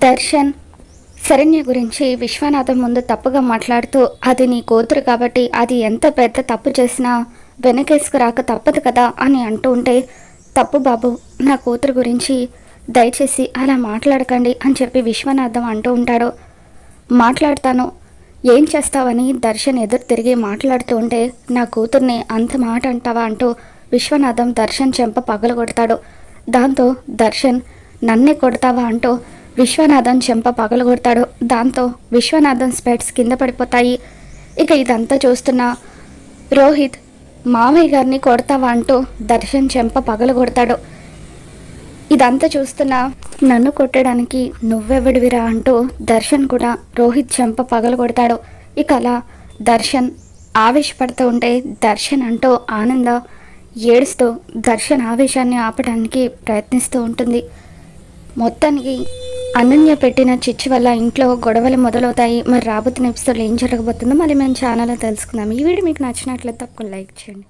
దర్శన్ శరణ్య గురించి విశ్వనాథం ముందు తప్పుగా మాట్లాడుతూ అది నీ కూతురు కాబట్టి అది ఎంత పెద్ద తప్పు చేసినా వెనకేసుకు రాక తప్పదు కదా అని అంటూ ఉంటే తప్పు బాబు నా కూతురు గురించి దయచేసి అలా మాట్లాడకండి అని చెప్పి విశ్వనాథం అంటూ ఉంటాడు. మాట్లాడతాను ఏం చేస్తావని దర్శన్ ఎదురు తిరిగి మాట్లాడుతూ ఉంటే నా కూతుర్ని అంత మాట అంటావా అంటూ విశ్వనాథం దర్శన్ చెంప పగలగొడతాడు. దాంతో దర్శన్ నన్నే కొడతావా అంటూ విశ్వనాథన్ చెంప పగలగొడతాడు. దాంతో విశ్వనాథన్ స్పెట్స్ కింద పడిపోతాయి. ఇక ఇదంతా చూస్తున్న రోహిత్ మామయ్య గారిని కొడతావా అంటూ దర్శన్ చెంప పగలగొడతాడు. ఇదంతా చూస్తున్నా నన్ను కొట్టడానికి నువ్వెవడివిరా అంటూ దర్శన్ కూడా రోహిత్ చెంప పగలు కొడతాడు ఇక అలా దర్శన్ ఆవేశపడుతూ ఉంటే దర్శన్ అంటూ ఆనంద ఏడుస్తూ దర్శన్ ఆవేశాన్ని ఆపడానికి ప్రయత్నిస్తూ ఉంటుంది. మొత్తానికి అనన్య పెట్టిన చిచ్చు వల్ల ఇంట్లో గొడవలు మొదలవుతాయి. మరి రాబోతున్న ఎపిసోడ్లో ఏం జరగబోతుందో మళ్ళీ మేము ఛానల్లో తెలుసుకుందాం. ఈ వీడియో మీకు నచ్చినట్లయితే తప్పకుండా లైక్ చేయండి.